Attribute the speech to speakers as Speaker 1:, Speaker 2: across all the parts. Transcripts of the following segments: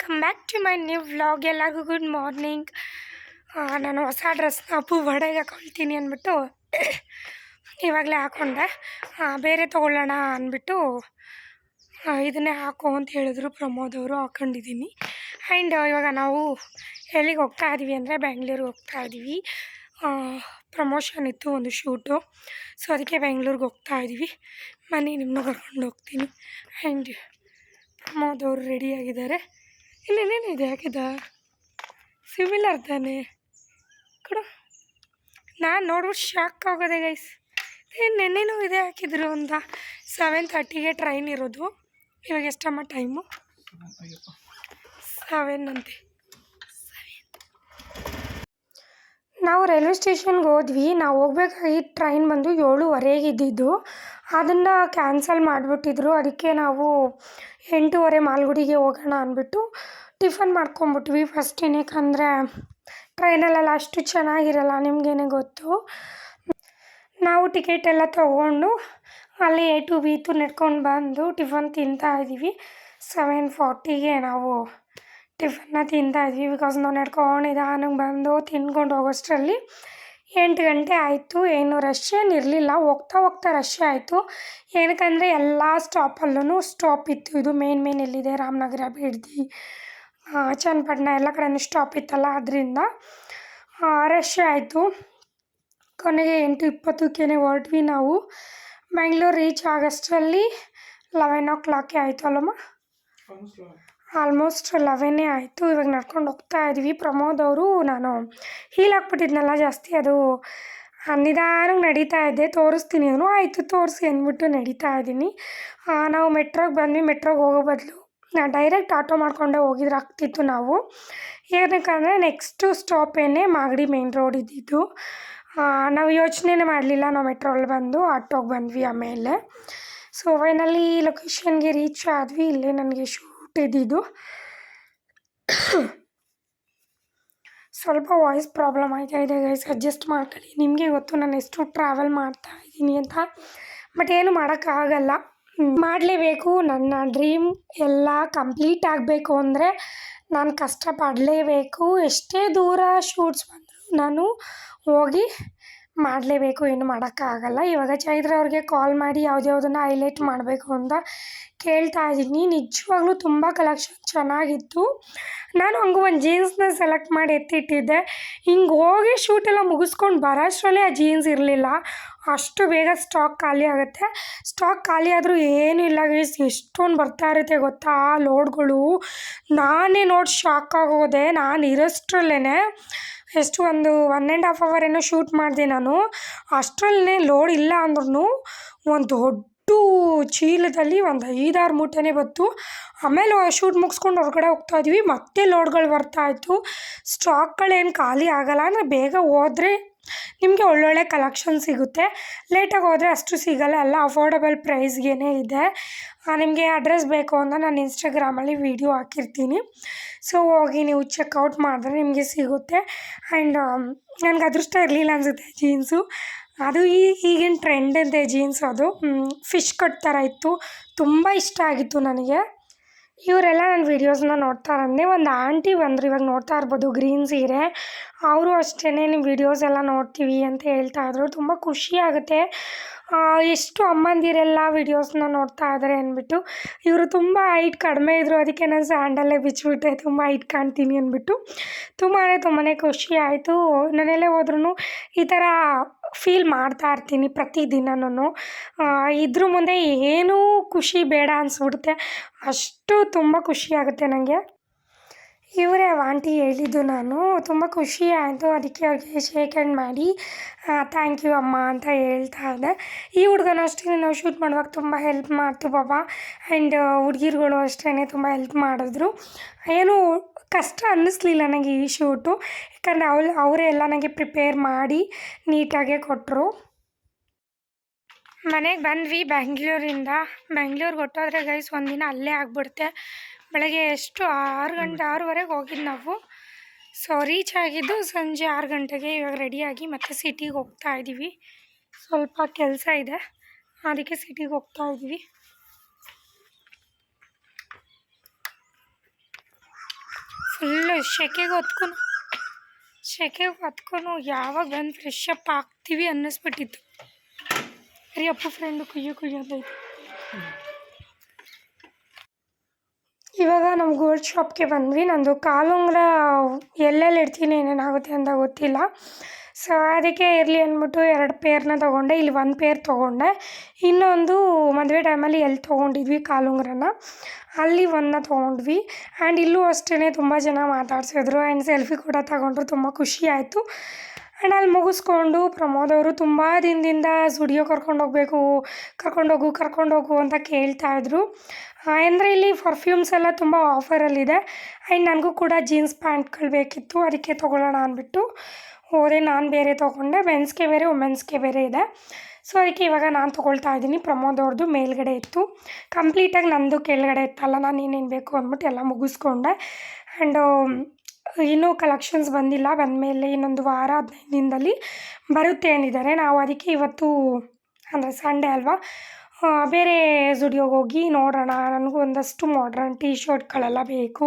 Speaker 1: Welcome back to my new vlog ಎಲ್ಲರಿಗೂ good morning ನಾನು ಹೊಸ ಡ್ರೆಸ್ನ ಅಪ್ಪು ಒಡೆಗೆ ಹಾಕೊಳ್ತೀನಿ ಅಂದ್ಬಿಟ್ಟು ಇವಾಗಲೇ ಹಾಕ್ಕೊಂಡೆ ಬೇರೆ ತೊಗೊಳ್ಳೋಣ ಅಂದ್ಬಿಟ್ಟು ಇದನ್ನೇ ಹಾಕು ಅಂತ ಹೇಳಿದ್ರು ಪ್ರಮೋದ್ ಅವರು ಹಾಕ್ಕೊಂಡಿದ್ದೀನಿ ಆ್ಯಂಡ್ ಇವಾಗ ನಾವು ಎಲ್ಲಿಗೆ ಹೋಗ್ತಾ ಇದ್ದೀವಿ ಅಂದರೆ ಬೆಂಗಳೂರಿಗೆ ಹೋಗ್ತಾ ಇದ್ದೀವಿ ಪ್ರಮೋಷನ್ ಇತ್ತು ಒಂದು ಶೂಟು ಸೊ ಅದಕ್ಕೆ ಬೆಂಗಳೂರಿಗೆ ಹೋಗ್ತಾ ಇದ್ದೀವಿ ಮನೆ ನಿಮ್ಮನ್ನ ಕರ್ಕೊಂಡು ಹೋಗ್ತೀನಿ. ಆ್ಯಂಡ್ ಪ್ರಮೋದ್ ಅವರು ರೆಡಿಯಾಗಿದ್ದಾರೆ ಇನ್ನೇನೇನಿದೆ ಹಾಕಿದ ಸಿಮಿಲರ್ ತಾನೆ? ಕೊಡು. ನಾನು ನೋಡ್ಬಿಟ್ಟು ಶಾಕ್ ಆಗೋದೆ ಗೈಸ್ ಏನು ನೆನ್ನೆನೂ ಇದೆ ಹಾಕಿದ್ರು ಅಂತ. ಸೆವೆನ್ ತರ್ಟಿಗೆ ಟ್ರೈನ್ ಇರೋದು. ಇವಾಗ ಎಷ್ಟಮ್ಮ ಟೈಮು ಸೆವೆನ್ ಅಂತೆ. ನಾವು ರೈಲ್ವೆ ಸ್ಟೇಷನ್ಗೆ ಹೋದ್ವಿ. ನಾವು ಹೋಗ್ಬೇಕಾಗಿದ್ದ ಟ್ರೈನ್ ಬಂದು ಏಳುವರೆಗೆ ಇದ್ದಿದ್ದು. ಅದನ್ನು ಕ್ಯಾನ್ಸಲ್ ಮಾಡಿಬಿಟ್ಟಿದ್ರು. ಅದಕ್ಕೆ ನಾವು ಎಂಟೂವರೆ ಮಾಲ್ಗುಡಿಗೆ ಹೋಗೋಣ ಅಂದ್ಬಿಟ್ಟು ಟಿಫನ್ ಮಾಡ್ಕೊಂಬಿಟ್ವಿ ಫಸ್ಟ್ ಏನಕ್ಕಂದರೆ ಟ್ರೈನಲ್ಲೆಲ್ಲ ಅಷ್ಟು ಚೆನ್ನಾಗಿರಲ್ಲ ನಿಮಗೇನೆ ಗೊತ್ತು. ನಾವು ಟಿಕೆಟ್ ಎಲ್ಲ ತೊಗೊಂಡು ಅಲ್ಲಿ ಎ ಟು ಬಿ ನಡ್ಕೊಂಡು ಬಂದು ಟಿಫನ್ ತಿಂತಾ ಇದ್ದೀವಿ. ಸೆವೆನ್ ಫಾರ್ಟಿಗೆ ನಾವು ಟಿಫನ್ನ ತಿಂತಾ ಇದ್ವಿ ಬಿಕಾಸ್ ನಾವು ನಡ್ಕೊಂಡು ನಿಧಾನಕ್ಕೆ ಬಂದು ತಿನ್ಕೊಂಡು ಹೋಗೋಷ್ಟರಲ್ಲಿ ಎಂಟು ಗಂಟೆ ಆಯಿತು, ಏನು ರಶ್ ಏನು ಇರಲಿಲ್ಲ, ಹೋಗ್ತಾ ಹೋಗ್ತಾ ರಶ್ ಆಯಿತು. ಏನಕ್ಕಂದರೆ ಎಲ್ಲ ಸ್ಟಾಪಲ್ಲೂ ಸ್ಟಾಪ್ ಇತ್ತು. ಇದು ಮೇನ್ ಮೇನ್ ಎಲ್ಲಿದೆ? ರಾಮನಗರ ಬಿಡ್ದಿ. ಚನ್ನಪಟ್ಟಣ ಎಲ್ಲ ಕಡೆಯೂ ಸ್ಟಾಪ್ ಇತ್ತಲ್ಲ ಅದರಿಂದ ರಶ್ ಆಯಿತು. ಕೊನೆಗೆ ಎಂಟು ಇಪ್ಪತ್ತಕ್ಕೇ ಹೊರಟ್ವಿ ನಾವು. ಬೆಂಗ್ಳೂರು ರೀಚ್ ಆಗಸ್ಟಲ್ಲಿ ಲೆವೆನ್ ಓ ಕ್ಲಾಕೇ ಆಯಿತು ಅಲ್ಲಮ್ಮ? ಆಲ್ಮೋಸ್ಟ್ ಲೆವೆನೇ ಆಯಿತು. ಇವಾಗ ನಡ್ಕೊಂಡು ಹೋಗ್ತಾ ಇದ್ವಿ. ಪ್ರಮೋದ್ ಅವರು ನಾನು ಹೀಲ್ ಹಾಕ್ಬಿಟ್ಟಿದ್ನಲ್ಲ ಜಾಸ್ತಿ. ಅದು ನಿಧಾನಕ್ಕೆ ನಡೀತಾ ಇದ್ದೆ ತೋರಿಸ್ತೀನಿ ಅವನು ಆಯಿತು, ತೋರಿಸಿ ಅಂದ್ಬಿಟ್ಟು ನಡೀತಾ ಇದ್ದೀನಿ. ನಾವು ಮೆಟ್ರೋಗೆ ಬಂದ್ವಿ. ಮೆಟ್ರೋಗೆ ಹೋಗೋ ಬದಲು ಡೈರೆಕ್ಟ್ ಆಟೋ ಮಾಡಿಕೊಂಡೇ ಹೋಗಿದ್ರೆ ಆಗ್ತಿತ್ತು ನಾವು. ಏನಕ್ಕಂದರೆ ನೆಕ್ಸ್ಟು ಸ್ಟಾಪೇನೆ ಮಾಗಡಿ ಮೇನ್ ರೋಡ್ ಇದ್ದಿದ್ದು. ನಾವು ಯೋಚನೆನೇ ಮಾಡಲಿಲ್ಲ ನಾವು ಮೆಟ್ರೋಲ್ಲಿ ಬಂದು ಆಟೋಗೆ ಬಂದ್ವಿ ಆಮೇಲೆ. ಸೊ ಫೈನಲಿ ಲೊಕೇಶನ್ಗೆ ರೀಚ್ ಆದ್ವಿ, ಇಲ್ಲೇ ನನಗೆ ಶೂಟ್ ಇದ್ದಿದ್ದು. ಸ್ವಲ್ಪ ವಾಯ್ಸ್ ಪ್ರಾಬ್ಲಮ್ ಆಯ್ತಾ ಇದೆ ಗೈಸ್ ಅಡ್ಜಸ್ಟ್ ಮಾಡ್ಕೊಳ್ಳಿ. ನಿಮಗೆ ಗೊತ್ತು ನಾನು ಎಷ್ಟು ಟ್ರಾವೆಲ್ ಮಾಡ್ತಾ ಇದ್ದೀನಿ ಅಂತ. ಬಟ್ ಏನು ಮಾಡೋಕ್ಕಾಗಲ್ಲ. ಮಾಡಲೇಬೇಕು. ನನ್ನ ಡ್ರೀಮ್ ಎಲ್ಲ ಕಂಪ್ಲೀಟ್ ಆಗಬೇಕು ಅಂದರೆ ನಾನು ಕಷ್ಟಪಡಲೇಬೇಕು. ಎಷ್ಟೇ ದೂರ ಶೂಟ್ಸ್ ಬಂದರೂ ನಾನು ಹೋಗಿ ಮಾಡಲೇಬೇಕು. ಏನು ಮಾಡೋಕ್ಕಾಗಲ್ಲ. ಇವಾಗ ಚೈತ್ರ ಅವ್ರಿಗೆ ಕಾಲ್ ಮಾಡಿ ಯಾವುದ್ಯಾವುದನ್ನು ಹೈಲೈಟ್ ಮಾಡಬೇಕು ಅಂತ ಕೇಳ್ತಾ ಇದ್ದೀನಿ. ನಿಜವಾಗ್ಲೂ ತುಂಬ ಕಲೆಕ್ಷನ್ ಚೆನ್ನಾಗಿತ್ತು. ನಾನು ಹಂಗೂ ಒಂದು ಜೀನ್ಸ್ನ ಸೆಲೆಕ್ಟ್ ಮಾಡಿ ಎತ್ತಿಟ್ಟಿದ್ದೆ. ಹಿಂಗೆ ಹೋಗಿ ಶೂಟೆಲ್ಲ ಮುಗಿಸ್ಕೊಂಡು ಬರೋಷ್ಟರಲ್ಲೇ ಆ ಜೀನ್ಸ್ ಇರಲಿಲ್ಲ. ಅಷ್ಟು ಬೇಗ ಸ್ಟಾಕ್ ಖಾಲಿ ಆಗುತ್ತೆ. ಸ್ಟಾಕ್ ಖಾಲಿ ಆದರೂ ಏನೂ ಇಲ್ಲ ಗೈಸ್ ಎಷ್ಟೊಂದು ಬರ್ತಾ ಇರುತ್ತೆ ಗೊತ್ತಾ? ಲೋಡ್ಗಳು. ನಾನೇ ನೋಡಿ ಶಾಕ್ ಆಗೋದೆ. ನಾನು ಇರೋಷ್ಟ್ರಲ್ಲೇ ಎಷ್ಟು ಒಂದು ಒನ್ ಆ್ಯಂಡ್ ಹಾಫ್ ಅವರ್ ಏನೋ ಶೂಟ್ ಮಾಡಿದೆ ನಾನು. ಅಷ್ಟರಲ್ಲೇ ಲೋಡ್ ಇಲ್ಲ ಅಂದ್ರೂ ಒಂದು ದೊಡ್ಡ ಚೀಲದಲ್ಲಿ ಒಂದು ಐದಾರು ಮೂಟೆನೇ ಬಂತು. ಆಮೇಲೆ ಶೂಟ್ ಮುಗಿಸ್ಕೊಂಡು ಹೊರಗಡೆ ಹೋಗ್ತಾ ಇದ್ವಿ. ಮತ್ತೆ ಲೋಡ್ಗಳು ಬರ್ತಾಯಿತ್ತು ಸ್ಟಾಕ್ಗಳೇನು ಖಾಲಿ ಆಗಲ್ಲ. ಅಂದರೆ ಬೇಗ ಹೋದ್ರೆ ನಿಮಗೆ ಒಳ್ಳೊಳ್ಳೆ ಕಲೆಕ್ಷನ್ ಸಿಗುತ್ತೆ. ಲೇಟಾಗಿ ಹೋದರೆ ಅಷ್ಟು ಸಿಗಲ್ಲ, ಎಲ್ಲ ಅಫೋರ್ಡಬಲ್ ಪ್ರೈಸ್ಗೇ ಇದೆ. ನಿಮಗೆ ಅಡ್ರೆಸ್ ಬೇಕು ಅಂತ ನಾನು ಇನ್ಸ್ಟಾಗ್ರಾಮಲ್ಲಿ ವೀಡಿಯೋ ಹಾಕಿರ್ತೀನಿ. ಸೊ ಹೋಗಿ ನೀವು ಚೆಕ್ಔಟ್ ಮಾಡಿದ್ರೆ ನಿಮಗೆ ಸಿಗುತ್ತೆ. ಆ್ಯಂಡ್ ನನಗೆ ಅದೃಷ್ಟ ಇರಲಿಲ್ಲ ಅನಿಸುತ್ತೆ ಜೀನ್ಸು ಅದು ಈ, ಈಗಿನ ಟ್ರೆಂಡ್ ಇದೆ ಜೀನ್ಸ್ ಅದು. ಫಿಶ್ ಕಟ್ ಥರ ಇತ್ತು. ತುಂಬ ಇಷ್ಟ ಆಗಿತ್ತು ನನಗೆ. ಇವರೆಲ್ಲ ನನ್ನ ವೀಡಿಯೋಸ್ನ ನೋಡ್ತಾರಂದೆ ಒಂದು ಆಂಟಿ ಬಂದರು ಇವಾಗ ನೋಡ್ತಾ ಇರ್ಬೋದು ಗ್ರೀನ್ ಸೀರೆ. ಅವರು ಅಷ್ಟೇ ನಿಮ್ಮ ವೀಡಿಯೋಸ್ ಎಲ್ಲ ನೋಡ್ತೀವಿ ಅಂತ ಹೇಳ್ತಾ ಇದ್ರು. ತುಂಬ ಖುಷಿ ಆಗುತ್ತೆ. ಆ, ಎಷ್ಟು ಅಮ್ಮಂದಿರೆಲ್ಲ ವೀಡಿಯೋಸ್ನ ನೋಡ್ತಾ ಇದ್ದಾರೆ ಅಂದ್ಬಿಟ್ಟು, ಇವರು ತುಂಬ ಹೈಟ್ ಕಡಿಮೆ ಇದ್ದರು ಅದಕ್ಕೆ ನಾನು ಸ್ಯಾಂಡಲ್ಲೇ ಬಿಚ್ಚಿಬಿಟ್ಟೆ, ತುಂಬ ಹೈಟ್ ಕಾಣ್ತೀನಿ ಅಂದ್ಬಿಟ್ಟು. ತುಂಬಾ ತುಂಬಾ ಖುಷಿ ಆಯಿತು. ನಾನೆಲ್ಲೇ ಹೋದ್ರೂ ಈ ಥರ ಫೀಲ್ ಮಾಡ್ತಾ ಇರ್ತೀನಿ ಪ್ರತಿದಿನನೂ ಇದ್ರ ಮುಂದೆ ಏನೂ ಖುಷಿ ಬೇಡ ಅನಿಸ್ಬಿಡುತ್ತೆ. ಅಷ್ಟು ತುಂಬ ಖುಷಿ ಆಗುತ್ತೆ ನನಗೆ ಇವರೇ ಆಂಟಿ ಹೇಳಿದ್ದು ನಾನು. ತುಂಬ ಖುಷಿ ಆಯಿತು. ಅದಕ್ಕೆ ಅವ್ರಿಗೆ ಶೇಕ್ ಹ್ಯಾಂಡ್ ಮಾಡಿ ಥ್ಯಾಂಕ್ ಯು ಅಮ್ಮ ಅಂತ ಹೇಳ್ತಾ ಇದ್ದೆ. ಈ ಹುಡುಗನೂ ಅಷ್ಟೇ ನಾವು ಶೂಟ್ ಮಾಡುವಾಗ ತುಂಬ ಹೆಲ್ಪ್ ಮಾಡ್ತು ಪಾಪ. ಆ್ಯಂಡ್ ಹುಡುಗಿರುಗಳು ಅಷ್ಟೇ ತುಂಬ ಹೆಲ್ಪ್ ಮಾಡಿದ್ರು. ಏನು ಕಷ್ಟ ಅನ್ನಿಸ್ಲಿಲ್ಲ ನನಗೆ ಈ ಶೂಟು ಯಾಕಂದರೆ ಅವ್ರು ಅವರೇ ಎಲ್ಲ ನನಗೆ ಪ್ರಿಪೇರ್ ಮಾಡಿ ನೀಟಾಗೆ ಕೊಟ್ಟರು ಮನೆಗೆ ಬಂದ್ವಿ ಬೆಂಗಳೂರಿಂದ. ಬೆಂಗ್ಳೂರಿಗೆ ಹೊಟ್ಟೋದ್ರೆ ಗೈಸ್ ಒಂದಿನ ಅಲ್ಲೇ ಆಗ್ಬಿಡುತ್ತೆ. ಬೆಳಗ್ಗೆ ಎಷ್ಟು? ಆರು ಗಂಟೆ, ಆರೂವರೆಗೆ ಹೋಗಿದ್ದು ನಾವು. ಸೊ ರೀಚ್ ಆಗಿದ್ದು ಸಂಜೆ ಆರು ಗಂಟೆಗೆ ಇವಾಗ ರೆಡಿಯಾಗಿ ಮತ್ತೆ ಸಿಟಿಗೆ ಹೋಗ್ತಾ ಇದ್ದೀವಿ ಸ್ವಲ್ಪ ಕೆಲಸ ಇದೆ. ಅದಕ್ಕೆ ಸಿಟಿಗೆ ಹೋಗ್ತಾ ಇದ್ದೀವಿ ಫುಲ್ಲು ಸೆಕೆಗೆ ಹೊತ್ಕೊಂಡು ಸೆಕೆಗೆ ಹೊತ್ಕೊಂಡು ಯಾವಾಗ ಬಂದು ಫ್ರೆಶ್ ಅಪ್ ಆಗ್ತೀವಿ ಅನ್ನಿಸ್ಬಿಟ್ಟಿತ್ತು. ರೀ ಅಪ್ಪು ಫ್ರೆಂಡು ಕುಯ್ಯೋ ಕುಯ್ಯೋ ಅಂತೈತೆ ಇವಾಗ ನಮ್ಮ ಗೋಲ್ಡ್ ಶಾಪ್ಗೆ ಬಂದ್ವಿ. ನಂದು ಕಾಲುಂಗ್ರ ಎಲ್ಲೆಲ್ಲಿ ಇಡ್ತೀನಿ, ಏನೇನಾಗುತ್ತೆ ಅಂತ ಗೊತ್ತಿಲ್ಲ. ಸೊ ಅದಕ್ಕೆ ಇರಲಿ ಅಂದ್ಬಿಟ್ಟು ಎರಡು ಪೇರ್ನ ತೊಗೊಂಡೆ. ಇಲ್ಲಿ ಒಂದು ಪೇರ್ ತೊಗೊಂಡೆ. ಇನ್ನೊಂದು ಮದುವೆ ಟೈಮಲ್ಲಿ ಎಲ್ಲಿ ತೊಗೊಂಡಿದ್ವಿ ಕಾಲುಂಗ್ರನ. ಅಲ್ಲಿ ಒಂದನ್ನ ತೊಗೊಂಡ್ವಿ. ಆ್ಯಂಡ್ ಇಲ್ಲೂ ಅಷ್ಟೇ ತುಂಬ ಜನ ಮಾತಾಡ್ಸಿದ್ರು. ಆ್ಯಂಡ್ ಸೆಲ್ಫಿ ಕೂಡ ತಗೊಂಡ್ರು. ತುಂಬ ಖುಷಿ ಆಯಿತು. ಆ್ಯಂಡ್ ಅಲ್ಲಿ ಮುಗಿಸ್ಕೊಂಡು ಪ್ರಮೋದ್ ಅವರು ತುಂಬ ದಿನದಿಂದ ಸ್ಟುಡಿಯೋ ಕರ್ಕೊಂಡೋಗ್ಬೇಕು ಕರ್ಕೊಂಡೋಗು ಕರ್ಕೊಂಡೋಗು ಅಂತ ಕೇಳ್ತಾ ಇದ್ರು. ಅಂದರೆ ಇಲ್ಲಿ ಪರ್ಫ್ಯೂಮ್ಸ್ ಎಲ್ಲ ತುಂಬ ಆಫರಲ್ಲಿದೆ ಆ್ಯಂಡ್ ನನಗೂ ಕೂಡ ಜೀನ್ಸ್ ಪ್ಯಾಂಟ್ಗಳು ಬೇಕಿತ್ತು, ಅದಕ್ಕೆ ತೊಗೊಳ್ಳೋಣ ಅಂದ್ಬಿಟ್ಟು ಹೋದೆ. ನಾನು ಬೇರೆ ತೊಗೊಂಡೆ ಮೆನ್ಸ್ಗೆ ಬೇರೆ ವುಮೆನ್ಸ್ಗೆ ಬೇರೆ ಇದೆ. ಸೊ ಅದಕ್ಕೆ ಇವಾಗ ನಾನು ತೊಗೊಳ್ತಾ ಇದ್ದೀನಿ. ಪ್ರಮೋದ್ ಅವ್ರದ್ದು ಮೇಲ್ಗಡೆ ಇತ್ತು. ಕಂಪ್ಲೀಟಾಗಿ ನಂದು ಕೆಳಗಡೆ ಇತ್ತಲ್ಲ, ನಾನು ಏನೇನು ಬೇಕು ಅಂದ್ಬಿಟ್ಟು ಎಲ್ಲ ಮುಗಿಸ್ಕೊಂಡೆ. ಆ್ಯಂಡು ಇನ್ನೂ ಕಲೆಕ್ಷನ್ಸ್ ಬಂದಿಲ್ಲ. ಬಂದಮೇಲೆ ಇನ್ನೊಂದು ವಾರ, ಹದಿನೈದು ದಿನದಲ್ಲಿ ಬರುತ್ತೆ ಅಂದಿದ್ದಾರೆ ನಾವು ಅದಕ್ಕೆ ಇವತ್ತು, ಅಂದರೆ ಸಂಡೇ ಅಲ್ವಾ ಬೇರೆ ಸ್ಟುಡಿಯೋಗೆ ಹೋಗಿ ನೋಡೋಣ. ನನಗೂ ಒಂದಷ್ಟು ಮಾಡ್ರನ್ ಟೀ ಶರ್ಟ್ಗಳೆಲ್ಲ ಬೇಕು.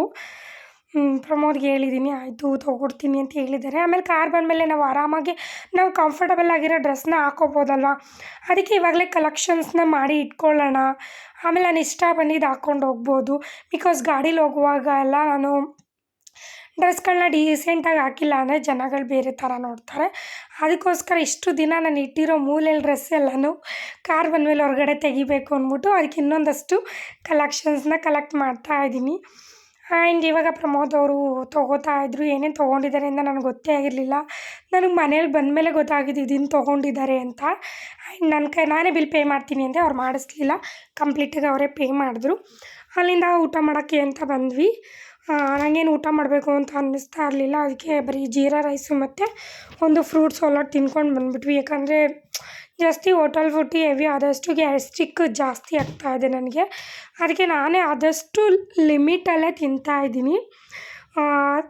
Speaker 1: ಪ್ರಮೋದ್ಗೆ ಹೇಳಿದ್ದೀನಿ ಆಯಿತು ತೊಗೊಡ್ತೀನಿ ಅಂತ ಹೇಳಿದ್ದಾರೆ. ಆಮೇಲೆ ಕಾರ್ ಬಂದಮೇಲೆ ನಾವು ಆರಾಮಾಗಿ, ನಾವು ಕಂಫರ್ಟಬಲ್ ಆಗಿರೋ ಡ್ರೆಸ್ನ ಹಾಕೋಬೋದಲ್ವ? ಅದಕ್ಕೆ ಇವಾಗಲೇ ಕಲೆಕ್ಷನ್ಸ್ನ ಮಾಡಿ ಇಟ್ಕೊಳ್ಳೋಣ. ಆಮೇಲೆ ನಾನು ಇಷ್ಟ ಬಂದಿದ್ದು ಹಾಕ್ಕೊಂಡು ಹೋಗ್ಬೋದು. ಬಿಕಾಸ್ ಗಾಡೀಲಿ ಹೋಗುವಾಗ ಎಲ್ಲ ನಾನು ಡ್ರೆಸ್ಗಳನ್ನ ಡೀಸೆಂಟಾಗಿ ಹಾಕಿಲ್ಲ ಅಂದರೆ ಜನಗಳು ಬೇರೆ ಥರ ನೋಡ್ತಾರೆ. ಅದಕ್ಕೋಸ್ಕರ ಇಷ್ಟು ದಿನ ನಾನು ಇಟ್ಟಿರೋ ಮೂಲೆಯಲ್ಲಿ ಡ್ರೆಸ್ ಎಲ್ಲನೂ ಕಾರ್ ಬಂದಮೇಲೆ ಹೊರಗಡೆ ತೆಗಿಬೇಕು ಅಂದ್ಬಿಟ್ಟು ಅದಕ್ಕೆ ಇನ್ನೊಂದಷ್ಟು ಕಲೆಕ್ಷನ್ಸ್ನ ಕಲೆಕ್ಟ್ ಮಾಡ್ತಾ ಇದ್ದೀನಿ. ಆ್ಯಂಡ್ ಇವಾಗ ಪ್ರಮೋದ್ ಅವರು ತೊಗೋತಾ ಇದ್ರು, ಏನೇನು ತೊಗೊಂಡಿದ್ದಾರೆ ಅಂತ ನನಗೆ ಗೊತ್ತೇ ಆಗಿರಲಿಲ್ಲ. ನನಗೆ ಮನೇಲಿ ಬಂದಮೇಲೆ ಗೊತ್ತಾಗಿದ್ದು ಇದನ್ನು ತೊಗೊಂಡಿದ್ದಾರೆ ಅಂತ. ಆ್ಯಂಡ್ ನನ್ನ ಕೈ, ನಾನೇ ಬಿಲ್ ಪೇ ಮಾಡ್ತೀನಿ ಅಂದರೆ ಅವ್ರು ಮಾಡಿಸ್ಲಿಲ್ಲ. ಕಂಪ್ಲೀಟಾಗಿ ಅವರೇ ಪೇ ಮಾಡಿದ್ರು. ಅಲ್ಲಿಂದ ಊಟ ಮಾಡೋಕ್ಕೆ ಅಂತ ಬಂದ್ವಿ. ನನಗೇನು ಊಟ ಮಾಡಬೇಕು ಅಂತ ಅನ್ನಿಸ್ತಾ ಇರಲಿಲ್ಲ. ಅದಕ್ಕೆ ಬರೀ ಜೀರಾ ರೈಸು ಮತ್ತು ಒಂದು ಫ್ರೂಟ್ ಸಲಾಡ್ ತಿನ್ಕೊಂಡು ಬಂದ್ಬಿಟ್ವಿ. ಯಾಕಂದರೆ ಜಾಸ್ತಿ ಹೋಟೆಲ್ ಫುಡ್ಡು ಹೆವಿ ಆದಷ್ಟು ಗ್ಯಾಸ್ಟ್ರಿಕ್ ಜಾಸ್ತಿ ಆಗ್ತಾಯಿದೆ ನನಗೆ. ಅದಕ್ಕೆ ನಾನೇ ಆದಷ್ಟು ಲಿಮಿಟಲ್ಲೇ ತಿಂತಾಯಿದ್ದೀನಿ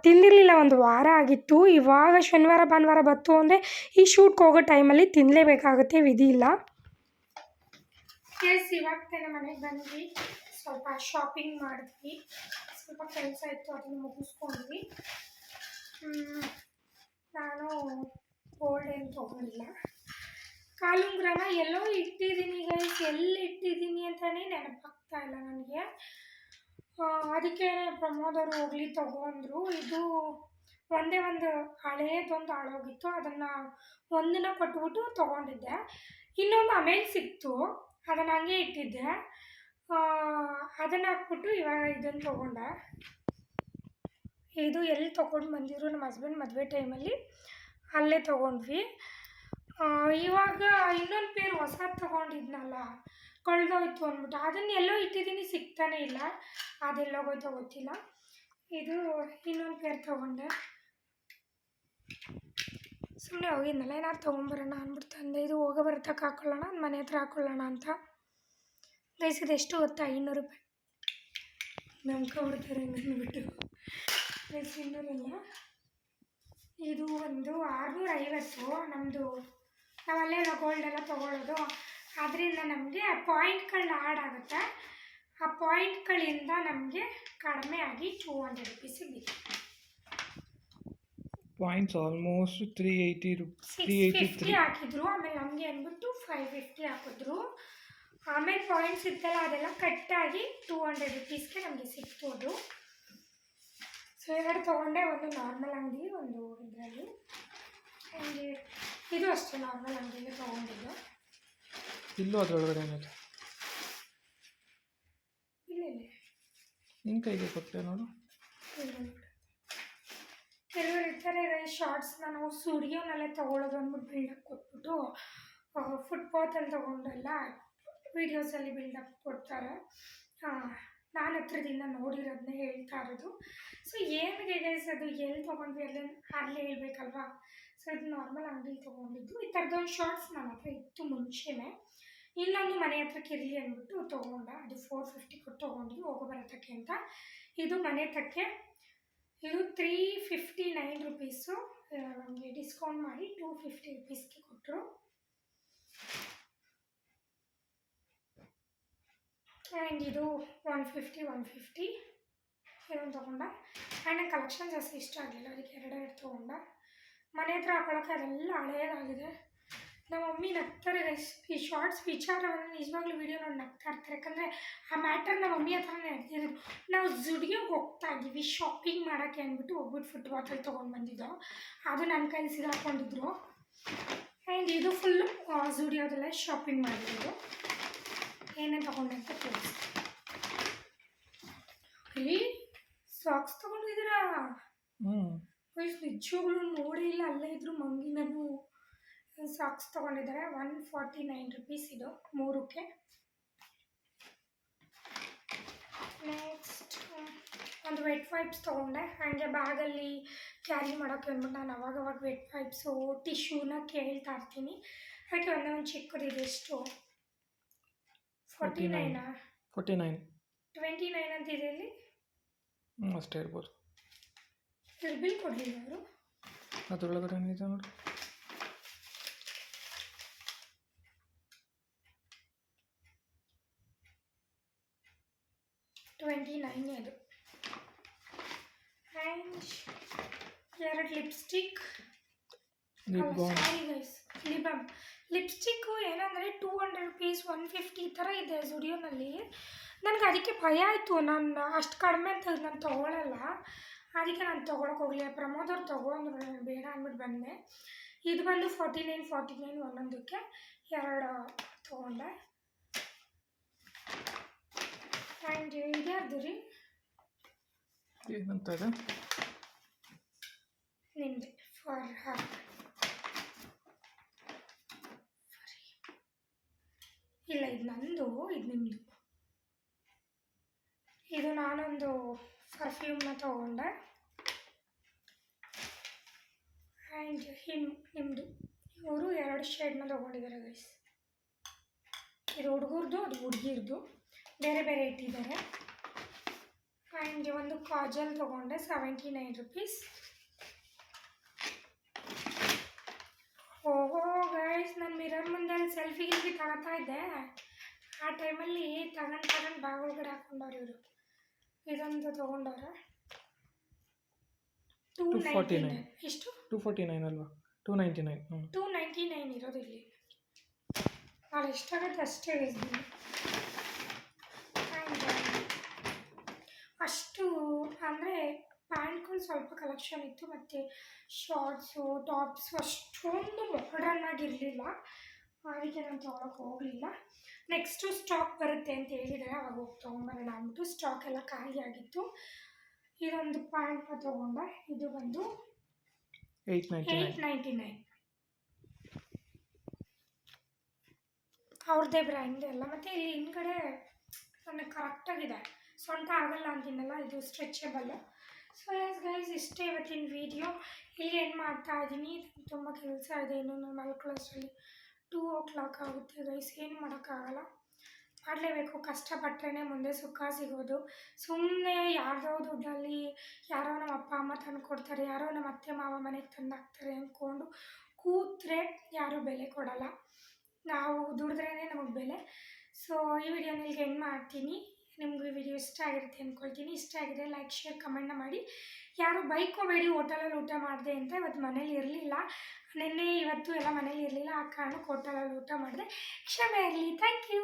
Speaker 1: ತಿಂದಿರಲಿಲ್ಲ, ಒಂದು ವಾರ ಆಗಿತ್ತು. ಇವಾಗ ಶನಿವಾರ, ಭಾನುವಾರ ಬಂತು ಅಂದರೆ ಈ ಶೂಟ್ಗೆ ಹೋಗೋ ಟೈಮಲ್ಲಿ ತಿನ್ನಲೇಬೇಕಾಗುತ್ತೆ ವಿಧಿ ಇಲ್ಲ. ಇವಾಗ ಮನೆಗೆ ಬಂದ್ವಿ. ಸ್ವಲ್ಪ ಶಾಪಿಂಗ್ ಮಾಡಿದ್ವಿ. ಸ್ವಲ್ಪ ಕೆಲಸ ಇತ್ತು, ಅದನ್ನು ಮುಗಿಸ್ಕೊಂಡ್ವಿ. ನಾನು ಗೋಲ್ಡ್ ಏನು ತೊಗೊಂಡಿಲ್ಲ. ಕಾಲುಂಗ್ರನ ಎಲ್ಲೋ ಇಟ್ಟಿದ್ದೀನಿ, ಈಗ ಎಲ್ಲಿ ಇಟ್ಟಿದ್ದೀನಿ ಅಂತಲೇ ನೆನಪಾಗ್ತಾ ಇಲ್ಲ ನನಗೆ. ಅದಕ್ಕೆ ಪ್ರಮೋದ್ ಅವರು ಹೋಗಲಿ ತೊಗೊಂಡ್ರು ಇದು ಒಂದೇ ಒಂದು ಹಳೇದೊಂದು ಹಾಳೋಗಿತ್ತು, ಅದನ್ನು ಒಂದನ್ನು ಕೊಟ್ಬಿಟ್ಟು ತೊಗೊಂಡಿದ್ದೆ. ಇನ್ನೊಂದು ಅಮೇಲ್ ಸಿಕ್ತು, ಅದನ್ನು ಹಂಗೆ ಇಟ್ಟಿದ್ದೆ. ಅದನ್ನು ಹಾಕ್ಬಿಟ್ಟು ಇವಾಗ ಇದನ್ನು ತೊಗೊಂಡೆ. ಇದು ಎಲ್ಲಿ ತೊಗೊಂಡು ಬಂದಿದ್ರು ನಮ್ಮ ಹಸ್ಬೆಂಡ್ ಮದುವೆ ಟೈಮಲ್ಲಿ ಅಲ್ಲೇ ತೊಗೊಂಡ್ವಿ. ಇವಾಗ ಇನ್ನೊಂದು ಪೇರ್ ಹೊಸದು ತೊಗೊಂಡಿದ್ನಲ್ಲ, ಕಳೆದೋಯ್ತು ಅಂದ್ಬಿಟ್ಟು. ಅದನ್ನ ಎಲ್ಲೋ ಇಟ್ಟಿದ್ದೀನಿ, ಸಿಗ್ತಾನೆ ಇಲ್ಲ. ಅದೆಲ್ಲೋಗೋಯ್ತೋ ಗೊತ್ತಿಲ್ಲ. ಇದು ಇನ್ನೊಂದು ಪೇರ್ ತೊಗೊಂಡೆ. ಸುಮ್ಮನೆ ಹೋಗಿದ್ನಲ್ಲ, ಏನಾದ್ರು ತೊಗೊಂಬರೋಣ ಅಂದ್ಬಿಟ್ಟು ತಂದೆ, ಇದು ಹೋಗೋ ಬರತಕ್ಕ ಹಾಕ್ಕೊಳ್ಳೋಣ ಮನೆ ಹತ್ರ ಹಾಕ್ಕೊಳ್ಳೋಣ ಅಂತ. ಗೈಸ್ ಎಷ್ಟು ಗೊತ್ತಾ ಐನೂರು ರೂಪಾಯಿ. ನಂಬ್ಕೊಬಿಡ್ತಾರೆ ಬಿಟ್ಟು. ಗೈಸ್ ಇನ್ನೂರಲ್ಲ ಇದು ಒಂದು ಆರುನೂರ ಐವತ್ತು ನಮ್ಮದು ನಾವು ಅಲ್ಲೇ ಗೋಲ್ಡೆಲ್ಲ ತೊಗೊಳ್ಳೋದು ಅದರಿಂದ ನಮಗೆ ಪಾಯಿಂಟ್ಗಳು ಆ್ಯಡ್ ಆಗುತ್ತೆ. ಆ ಪಾಯಿಂಟ್ಗಳಿಂದ ನಮಗೆ ಕಡಿಮೆ ಆಗಿ ಟೂ ಹಂಡ್ರೆಡ್ ರುಪೀಸ್ ಬಿತ್ತು
Speaker 2: ಪಾಯಿಂಟ್ಸ್ ಆಲ್ಮೋಸ್ಟ್ ತ್ರೀ ಏಯ್ಟಿ ರು ತ್ರೀ ಏಯ್ಟಿ ತ್ರೀ
Speaker 1: ಹಾಕಿದ್ರು. ಆಮೇಲೆ ನಮಗೆ ಅಂದ್ಬಿಟ್ಟು ಫೈವ್ ಫಿಫ್ಟಿ ಹಾಕಿದ್ರು. ಆಮೇಲೆ ಪಾಯಿಂಟ್ಸ್ ಇತ್ತಲ್ಲ ಅದೆಲ್ಲ ಕಟ್ಟಾಗಿ ಟೂ ಹಂಡ್ರೆಡ್ ರುಪೀಸ್ಗೆ ನಮಗೆ ಸಿಗ್ಬೋದು. ಸೊ ಎರಡು ತೊಗೊಂಡೆ ಒಂದು ನಾರ್ಮಲ್ ಅಂಗಡಿ ಒಂದು ಇದರಲ್ಲಿ. ಹಾಗೆ ಇದು ಅಷ್ಟೇ ನಾರ್ಮಲ್ ಅಂಗಡಿಗೆ ತೊಗೊಂಡಿದ್ದು.
Speaker 2: ಇಲ್ಲೂ ಅದರೊಳಗಡೆ ಏನಿದೆ
Speaker 1: ಇಲ್ಲ ಇಲ್ಲ.
Speaker 2: ನಿನ್ನ ಕೈಗೆ ಕೊಟ್ಟೆ ನೋಡು.
Speaker 1: ಕೆಲವರು ಇರ್ತಾರೆ ಶಾರ್ಟ್ಸ್ ನಾವು ಸ್ಟುಡಿಯೋನಲ್ಲೇ ತೊಗೊಳೋದು ಅಂದ್ಬಿಟ್ಟು ಬಿಲ್ಡಪ್ ಕೊಟ್ಬಿಟ್ಟು ಫುಟ್ಪಾತಲ್ಲಿ ತೊಗೊಂಡೆಲ್ಲ ವೀಡಿಯೋಸಲ್ಲಿ ಬಿಲ್ಡಪ್ ಕೊಡ್ತಾರೆ. ನಾನು ಹತ್ರದಿಂದ ನೋಡಿರೋದನ್ನೇ ಹೇಳ್ತಾ ಇರೋದು. ಸೊ ಏನಿದೆ ಗೈಸ್ ಅದು ಎಲ್ಲಿ ತೊಗೊಂಡ್ವಿ ಅಲ್ಲಿ ಅಲ್ಲಿ ಹೇಳ್ಬೇಕಲ್ವಾ? ಸೊ ಇದು ನಾರ್ಮಲ್ ಅಂಗಡಿಲಿ ತೊಗೊಂಡಿದ್ದು. ಈ ಥರದೊಂದು ಶಾರ್ಟ್ಸ್ ನನ್ನ ಹತ್ರ ಇತ್ತು ಮುಂಚೆನೇ. ಇನ್ನೊಂದು ಮನೆ ಹತ್ರಕ್ಕೆ ಇರಲಿ ಅಂದ್ಬಿಟ್ಟು ತೊಗೊಂಡ. ಅದು ಫೋರ್ ಫಿಫ್ಟಿ ಕೊಟ್ಟು ತೊಗೊಂಡ್ವಿ. ಹೋಗೋ ಬರೋತಕ್ಕೆ ಅಂತ. ಇದು ಮನೆ ತಕ್ಕೆ ಇದು ತ್ರೀ ಫಿಫ್ಟಿ ನೈನ್ ರುಪೀಸು ನಮಗೆ ಡಿಸ್ಕೌಂಟ್ ಮಾಡಿ ಟೂ ಫಿಫ್ಟಿ ರುಪೀಸ್ಗೆ ಕೊಟ್ಟರು ಆ್ಯಂಡ್ ಇದು ಒನ್ ಫಿಫ್ಟಿ ಒನ್ ಫಿಫ್ಟಿ ಇದನ್ನು ತೊಗೊಂಡೆ ಆ್ಯಂಡ್ ನಂಗೆ ಕಲೆಕ್ಷನ್ ಜಾಸ್ತಿ ಇಷ್ಟ ಆಗಲಿಲ್ಲ ಅದಕ್ಕೆ ಎರಡೆರಡು ತೊಗೊಂಡೆ ಮನೆ ಹತ್ರ ಹಾಕೊಳಕ್ಕೆ ಅದೆಲ್ಲ ಹಳೆಯದಾಗಿದೆ ನಮ್ಮ ಮಮ್ಮಿ ನಗ್ತಾರೆ. ಈ ಶಾರ್ಟ್ಸ್ ವಿಚಾರವನ್ನು ನಿಜವಾಗ್ಲೂ ವೀಡಿಯೋ ನೋಡಿ ನಗ್ತಾ ಇರ್ತಾರೆ. ಯಾಕಂದರೆ ಆ ಮ್ಯಾಟರ್ ನಮ್ಮ ಮಮ್ಮಿ ಹತ್ರನೇ ನಡೆದಿದ್ರು ನಾವು ಜುಡಿಗೆ ಹೋಗ್ತಾ ಇದ್ದೀವಿ ಶಾಪಿಂಗ್ ಮಾಡೋಕ್ಕೆ ಅಂದ್ಬಿಟ್ಟು ಹೋಗ್ಬಿಟ್ಟು ಫುಡ್ ಬಾಟಲ್ ತೊಗೊಂಡು ಬಂದಿದ್ದೋ. ಅದು ನನ್ನ ಕೈಲಿ ಸಿಗಾಕೊಂಡಿದ್ರು ಆ್ಯಂಡ್ ಇದು ಫುಲ್ಲು ಜುಡಿಯೋದಲ್ಲೇ ಶಾಪಿಂಗ್ ಮಾಡಿರೋದು. ಏನೇನು ತೊಗೊಂಡೆ ಅಂತ ಕೇಳಿ. ರೀ ಸಾಕ್ಸ್ ತೊಗೊಂಡಿದ್ದೀರಾ? ನಿಜವಾಗ್ಲೂ ನೋಡೇ ಇಲ್ಲ ಅಲ್ಲೇ ಇದ್ರು ಮಂಗಿ ನಾನು ಸಾಕ್ಸ್ ತೊಗೊಂಡಿದ್ದಾರೆ. ಒನ್ ಫಾರ್ಟಿ ನೈನ್ ರುಪೀಸ್ ಇದು ಮೂರಕ್ಕೆ. ನೆಕ್ಸ್ಟ್ ಒಂದು ವೆಟ್ ವೈಪ್ಸ್ ತೊಗೊಂಡೆ. ಹಾಗೆ ಬ್ಯಾಗಲ್ಲಿ ಕ್ಯಾರಿ ಮಾಡೋಕ್ಕೆ ಅಂದ್ಬಿಟ್ಟು ನಾನು ಅವಾಗವಾಗ ವೆಟ್ ವೈಪ್ಸು ಟಿಶ್ಯೂನ ಕೇಳ್ತಾ ಇರ್ತೀನಿ. ಹಾಗೆ ಒಂದೇ ಒಂದು ಚಿಕ್ಕದಿದೆ ಎಷ್ಟು ಫಾರ್ಟಿ
Speaker 2: 49.
Speaker 1: ನೈನಾ
Speaker 2: ಫೋರ್ಟಿ ನೈನ್
Speaker 1: ಟ್ವೆಂಟಿ ನೈನ್ ಅಂತ ಇದೆ ಇಲ್ಲಿ
Speaker 2: ಹ್ಞೂ ಅಷ್ಟೇ ಇರ್ಬೋದು
Speaker 1: ಇಲ್ಲಿ ಬಿಲ್ ಕೊಡಲಿಲ್ಲ ಅವರು
Speaker 2: ಅದ್ರೊಳಗಡೆ ಏನಿದೆ ನೋಡಿ
Speaker 1: ಟ್ವೆಂಟಿ ನೈನ್ ಅದು ಆ್ಯಂಡ್ ಎರಡು lipstick
Speaker 2: lip balm
Speaker 1: sorry balm lipstick ಏನಂದರೆ two hundred rupees one fifty ಈ ಥರ ಇದೆ ಜುಡಿಯೋನಲ್ಲಿ. ನನಗೆ ಅದಕ್ಕೆ ಭಯ ಆಯಿತು. ನಾನು ಅಷ್ಟು ಕಡಿಮೆ ಅಂತ ನಾನು ತೊಗೊಳಲ್ಲ. ಅದಕ್ಕೆ ನಾನು ತೊಗೊಳಕ್ಕೆ ಹೋಗಲಿಲ್ಲ. ಪ್ರಮೋದವ್ರು ತೊಗೊಂಡ್ರು ನಾನು ಬೇಡ ಅಂದ್ಬಿಟ್ಟು ಬಂದೆ. ಇದು ಬಂದು ಫಾರ್ಟಿ ನೈನ್ ಫಾರ್ಟಿ ನೈನ್ ಒಂದೊಂದಕ್ಕೆ ಎರಡು ತೊಗೊಂಡೆ. ಆ್ಯಂಡ್ ಇದ್ಯಾರ್ದು ರೀ?
Speaker 2: ಏನಂತ ಇದೆ
Speaker 1: ನಿಮ್ಮದು ಫಾರ್ ಹರ್ ಇಲ್ಲ, ಇದು ನಂದು, ಇದು ನಿಮ್ಮದು ಇದು ನಾನೊಂದು ಪರ್ಫ್ಯೂಮ್ನ ತಗೊಂಡೆ. ಆ್ಯಂಡ್ ಹಿಮ್ ನಿಮ್ಮದು ಇವರು ಎರಡು ಶೇಡ್ನ ತೊಗೊಂಡಿದ್ದಾರೆ ಗೈಸ್ ಇದು ಹುಡುಗರದು, ಅದು ಹುಡುಗಿರ್ದು. ಬೇರೆ ಬೇರೆ ಇಟ್ಟಿದ್ದಾರೆ. ಆ್ಯಂಡ್ ಒಂದು ಕಾಜಲ್ ತೊಗೊಂಡೆ ಸೆವೆಂಟಿ ನೈನ್ ರುಪೀಸ್ ಓಹೋ ಗೈಸ್ ನಾನು ಮಿರರ್ ಮುಂದೆ ಅಲ್ಲಿ ಸೆಲ್ಫಿ ಗಿಲ್ಫಿ ತಗೋತಾ ಇದ್ದೆ ಆ ಟೈಮಲ್ಲಿ ತಗೊಂಡು ತಗೊಂಡು ಬಾಗೊಳಗಡೆ ಹಾಕೊಂಡವ್ರು ಇವರು. ಇದೊಂದು ತೊಗೊಂಡವ್ರೆ. ಟೂ
Speaker 2: 249.
Speaker 1: ನೈನ್ ಎಷ್ಟು?
Speaker 2: ಟೂ ಫೋರ್ಟಿ ನೈನ್ ಅಲ್ವಾ? Two ninety nine
Speaker 1: two ninety nine ಇರೋದು ಇಲ್ಲಿ. ನಾಳೆ ಎಷ್ಟಾಗುತ್ತೆ ಅಷ್ಟೇ ಹೇಳಿದ್ದೀನಿ ಅಷ್ಟು ಅಂದರೆ ಪ್ಯಾಂಟ್ಗಳು ಸ್ವಲ್ಪ ಕಲೆಕ್ಷನ್ ಇತ್ತು. ಮತ್ತು ಶಾರ್ಟ್ಸು ಟಾಪ್ಸು ಅಷ್ಟೊಂದು ಮಾಡರ್ನ್ ಆಗಿರಲಿಲ್ಲ. ಅದಕ್ಕೆ ನಾನು ತೊಗೊಳಕ್ಕೆ ಹೋಗಲಿಲ್ಲ. ನೆಕ್ಸ್ಟು ಸ್ಟಾಕ್ ಬರುತ್ತೆ ಅಂತ ಹೇಳಿದರೆ ಅವಾಗ ಹೋಗಿ ತೊಗೊಂಬರೋಣ ಅಂದ್ಬಿಟ್ಟು ಸ್ಟಾಕ್ ಎಲ್ಲ ಖಾಲಿ ಆಗಿತ್ತು. ಇದೊಂದು ಪ್ಯಾಂಟ್ ತೊಗೊಂಡೆ. ಇದು ಬಂದು
Speaker 2: ಏಯ್ಟ್ ನೈಂಟಿ ನೈನ್
Speaker 1: ಅವ್ರದ್ದೇ ಬ್ರ್ಯಾಂಡ್ ಎಲ್ಲ. ಮತ್ತು ಇಲ್ಲಿ ಹಿಂದ್ಗಡೆ ನನಗೆ ಕರೆಕ್ಟಾಗಿದೆ ಸ್ವಂತ ಆಗಲ್ಲ ಅಂತೀನಲ್ಲ ಇದು ಸ್ಟ್ರೆಚಬಲ್ ಸೊ ಎಸ್ ಗೈಸ್ ಇಷ್ಟೇ ಇವತ್ತಿನ ವೀಡಿಯೋ ಇಲ್ಲಿ ಏನು ಮಾಡ್ತಾ ಇದ್ದೀನಿ. ತುಂಬ ಕೆಲಸ ಇದೆ. ಇನ್ನೊಂದು ಮಲ್ಕೊಳ್ಳೋಷ್ಟರಲ್ಲಿ ಟೂ ಓ ಕ್ಲಾಕ್ ಆಗುತ್ತೆ ಗೈಸ್ ಏನು ಮಾಡೋಕ್ಕಾಗಲ್ಲ. ಮಾಡಲೇಬೇಕು. ಕಷ್ಟಪಟ್ಟರೆ ಮುಂದೆ ಸುಖ ಸಿಗೋದು. ಸುಮ್ಮನೆ ಯಾರದೋ ದುಡ್ಡಲ್ಲಿ ಯಾರೋ ನಮ್ಮ ಅಪ್ಪ, ಅಮ್ಮ ತಂದು ಕೊಡ್ತಾರೆ, ಯಾರೋ ನಮ್ಮ ಅತ್ತೆ, ಮಾವ ಮನೆಗೆ ತಂದು ಹಾಕ್ತಾರೆ ಅಂದ್ಕೊಂಡು ಕೂತ್ರೆ ಯಾರೂ ಬೆಲೆ ಕೊಡಲ್ಲ. ನಾವು ದುಡಿದ್ರೇ ನಮಗೆ ಬೆಲೆ. ಸೊ ಈ ವಿಡಿಯೋನ ಇಲ್ಲಿಗೆ ಎಂಡ್ ಮಾಡ್ತೀನಿ. ನಿಮಗೂ ವಿಡಿಯೋ ಇಷ್ಟ ಆಗಿರುತ್ತೆ ಅಂದ್ಕೊಳ್ತೀನಿ ಇಷ್ಟ ಆಗಿದೆ ಲೈಕ್ ಶೇರ್ ಕಮೆಂಟ್ನ ಮಾಡಿ. ಯಾರು ಬೈಕೋಬೇಡಿ ಹೋಟೆಲಲ್ಲಿ ಊಟ ಮಾಡಿದೆ ಅಂತ ಇವತ್ತು ಮನೇಲಿ ಇರಲಿಲ್ಲ. ನಿನ್ನೆ ಇವತ್ತು ಎಲ್ಲ ಮನೇಲಿ ಇರಲಿಲ್ಲ, ಆ ಕಾರಣಕ್ಕೆ ಹೋಟೆಲಲ್ಲಿ ಊಟ ಮಾಡಿದೆ. ಕ್ಷಮೆ ಇರಲಿ ಥ್ಯಾಂಕ್ ಯು